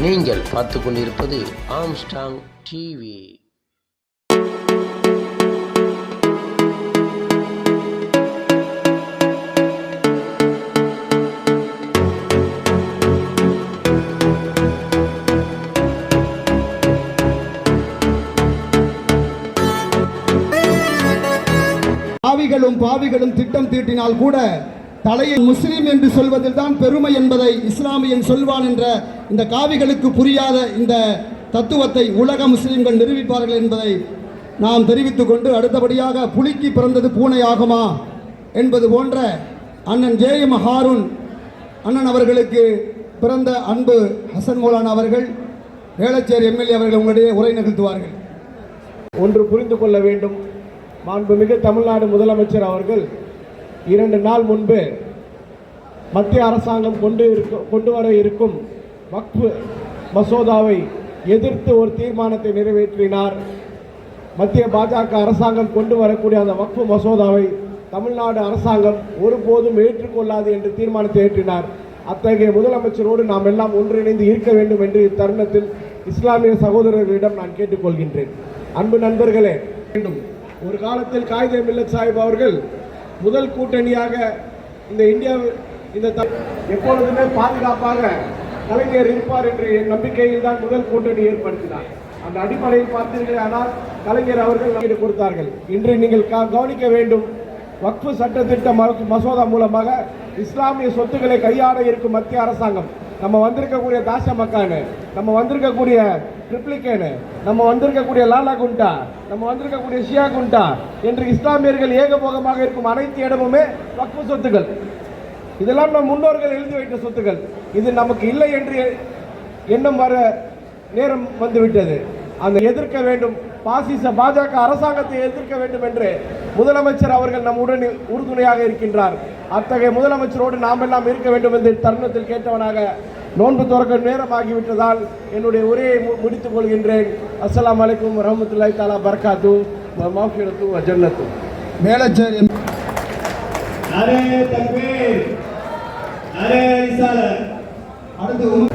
நீங்கள் பார்த்து கொண்டிருப்பது ஆம்ஸ்டாங் டிவி பாவிகளும் பாவிகளும் திட்டம் தீட்டினால் கூட தலையை முஸ்லீம் என்று சொல்வதில் தான் பெருமை என்பதை இஸ்லாமியன் சொல்வான் என்ற இந்த காவிகளுக்கு புரியாத இந்த தத்துவத்தை உலக முஸ்லீம்கள் நிரூபிப்பார்கள் என்பதை நாம் தெரிவித்துக் கொண்டு அடுத்தபடியாக புலிக்கு பிறந்தது பூனை ஆகுமா என்பது போன்ற அண்ணன் ஜே எம் ஹாரூன் அண்ணன் அவர்களுக்கு பிறந்த அன்பு ஹசன் மோலான் அவர்கள் வேளச்சேரி எம்எல்ஏ அவர்கள் உங்களுடைய உரை நிகழ்த்துவார்கள். ஒன்று புரிந்து கொள்ள வேண்டும். மாண்புமிகு தமிழ்நாடு முதலமைச்சர் அவர்கள் இரண்டு நாள் முன்பு மத்திய அரசாங்கம் கொண்டு இருக்க கொண்டு வர இருக்கும் வக்ஃபு மசோதாவை எதிர்த்து ஒரு தீர்மானத்தை நிறைவேற்றினார். மத்திய பாஜக அரசாங்கம் கொண்டு வரக்கூடிய அந்த வக்ஃபு மசோதாவை தமிழ்நாடு அரசாங்கம் ஒருபோதும் ஏற்றுக்கொள்ளாது என்று தீர்மானத்தை ஏற்றினார். அத்தகைய முதலமைச்சரோடு நாம் எல்லாம் ஒன்றிணைந்து இருக்க வேண்டும் என்று இத்தருணத்தில் இஸ்லாமிய சகோதரர்களிடம் நான் கேட்டுக்கொள்கின்றேன். அன்பு நண்பர்களே வேண்டும் ஒரு காலத்தில் காயிதே மில்லத் சாஹிப் அவர்கள் முதல் கூட்டணியாக இந்த இந்தியா இந்த எப்பொழுதுமே பாதுகாப்பாக கலைஞர் இருப்பார் என்ற என் நம்பிக்கையில் தான் முதல் கூட்டணி ஏற்படுத்தினார். அந்த அடிப்படையில் பார்த்தீர்களே ஆனால் கலைஞர் அவர்கள் நமக்கு கொடுத்தார்கள். இன்று நீங்கள் க- கவனிக்க வேண்டும் வக்ஃபு சட்டத்திட்ட மசோதா மூலமாக இஸ்லாமிய சொத்துக்களை கையாட இருக்கும் மத்திய அரசாங்கம். நம்ம வந்திருக்கக்கூடிய தாஷ மக்கானு நம்ம வந்திருக்கக்கூடிய ட்ரிப்ளிகேனு நம்ம வந்திருக்கக்கூடிய லாலா குண்டா நம்ம வந்திருக்கக்கூடிய ஷியா குண்டா என்று இஸ்லாமியர்கள் ஏகபோகமாக இருக்கும் அனைத்து இடமுமே வக்ஃபு சொத்துக்கள். இதெல்லாம் நம் முன்னோர்கள் எழுதி வைத்த சொத்துக்கள். இது நமக்கு இல்லை என்று எண்ணம் வர நேரம் வந்துவிட்டது. அந்த எதிர்க்க வேண்டும் பாசிச பாஜக அரசாங்கத்தை எதிர்க்க வேண்டும் என்று முதலமைச்சர் அவர்கள் நம்முடன் உறுதுணையாக இருக்கின்றார். அத்தகைய முதலமைச்சரோடு நாம் எல்லாம் இருக்க வேண்டும் என்று தருணத்தில் கேட்டவனாக நோன்பு துறக்க நேரமாகிவிட்டதால் என்னுடைய உரையை முடித்துக் கொள்கின்றேன். அஸ்ஸலாமு அலைக்கும் வரஹ்மத்துல்லாஹி தாலா பர்காத்து. மாஃபிரத்து ஜன்னத்து. வேளச்சேரி அரே தக்பீர். அரே அடுத்து